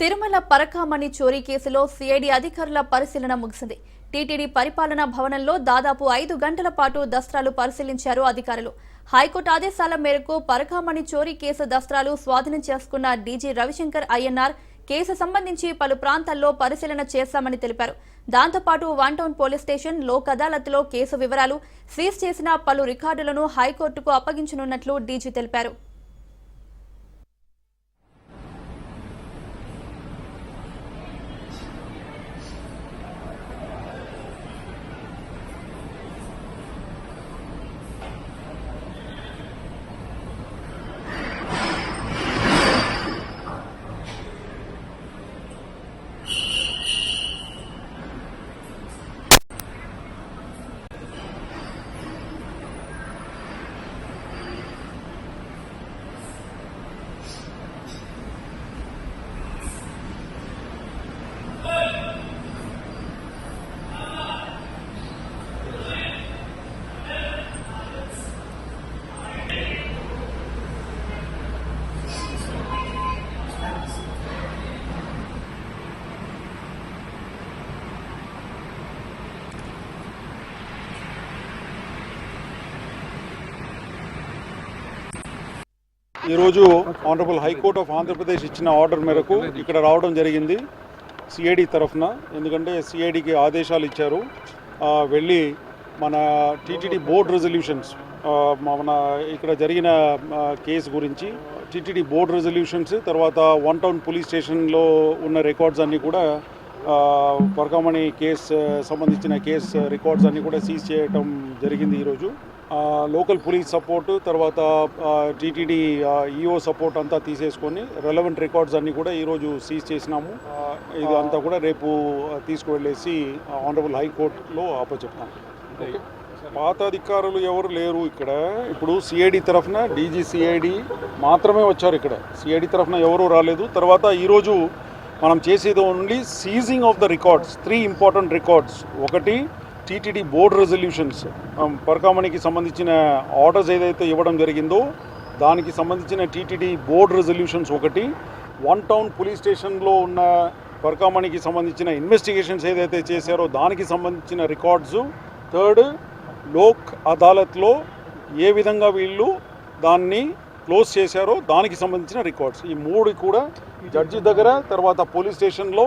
తిరుమల పరకామణి చోరీ కేసులో సిఐడి అధికారుల పరిశీలన ముగిసింది. టీటీడీ పరిపాలనా భవనంలో దాదాపు ఐదు గంటల పాటు దస్త్రాలు పరిశీలించారు అధికారులు. హైకోర్టు ఆదేశాల మేరకు పరకామణి చోరీ కేసు దస్త్రాలు స్వాధీనం చేసుకున్న డీజీ రవిశంకర్ అయ్యన్నార్ కేసు సంబంధించి పలు ప్రాంతాల్లో పరిశీలన చేశామని తెలిపారు. దాంతోపాటు one town police station Lok అదాలత్లో case వివరాలు సీజ్ చేసిన పలు రికార్డులను హైకోర్టుకు అప్పగించనున్నట్లు డీజీ తెలిపారు. ఈరోజు ఆనరబుల్ హైకోర్ట్ ఆఫ్ ఆంధ్రప్రదేశ్ ఇచ్చిన ఆర్డర్ మేరకు ఇక్కడ రావడం జరిగింది సిఐడి తరఫున. ఎందుకంటే సిఐడికి ఆదేశాలు ఇచ్చారు. వెళ్ళి మన టీటీడీ బోర్డ్ రెజల్యూషన్స్ మన ఇక్కడ జరిగిన కేసు గురించి టీటీడీ బోర్డ్ రెజల్యూషన్స్ తర్వాత వన్ టౌన్ పోలీస్ స్టేషన్లో ఉన్న రికార్డ్స్ అన్నీ కూడా ఆ, పరకామణి కేసు సంబంధించిన కేసు రికార్డ్స్ అన్నీ కూడా సీజ్ చేయటం జరిగింది ఈరోజు. లోకల్ పోలీస్ సపోర్ట్ తర్వాత టీటీడీ ఈఓ సపోర్ట్ అంతా తీసేసుకొని రెలవెంట్ రికార్డ్స్ అన్నీ కూడా ఈరోజు సీజ్ చేసినాము. ఇది అంతా కూడా రేపు తీసుకువెళ్ళేసి ఆనరబుల్ హైకోర్టులో అప్పచెప్తాం ఓకే. పాత అధికారులు ఎవరు లేరు ఇక్కడ. ఇప్పుడు సిఐడి తరఫున డీజీ సిఐడి మాత్రమే వచ్చారు ఇక్కడ. సిఐడి తరఫున ఎవరు రాలేదు. తర్వాత ఈరోజు మనం చేసేది only seizing of the records three important records ఒకటి టీటీడీ బోర్డ్ రెజల్యూషన్స్ పరకామణికి సంబంధించిన ఆర్డర్స్ ఏదైతే ఇవ్వడం జరిగిందో దానికి సంబంధించిన టీటీడీ బోర్డ్ రెజల్యూషన్స్ ఒకటి వన్ టౌన్ పోలీస్ స్టేషన్లో ఉన్న పరకామణికి సంబంధించిన ఇన్వెస్టిగేషన్స్ ఏదైతే చేశారో దానికి సంబంధించిన రికార్డ్స్. థర్డ్ లోక్ అదాలత్లో ఏ విధంగా వీళ్ళు దాన్ని క్లోజ్ చేశారో దానికి సంబంధించిన రికార్డ్స్. ఈ మూడు కూడా జడ్జి దగ్గర తర్వాత పోలీస్ స్టేషన్లో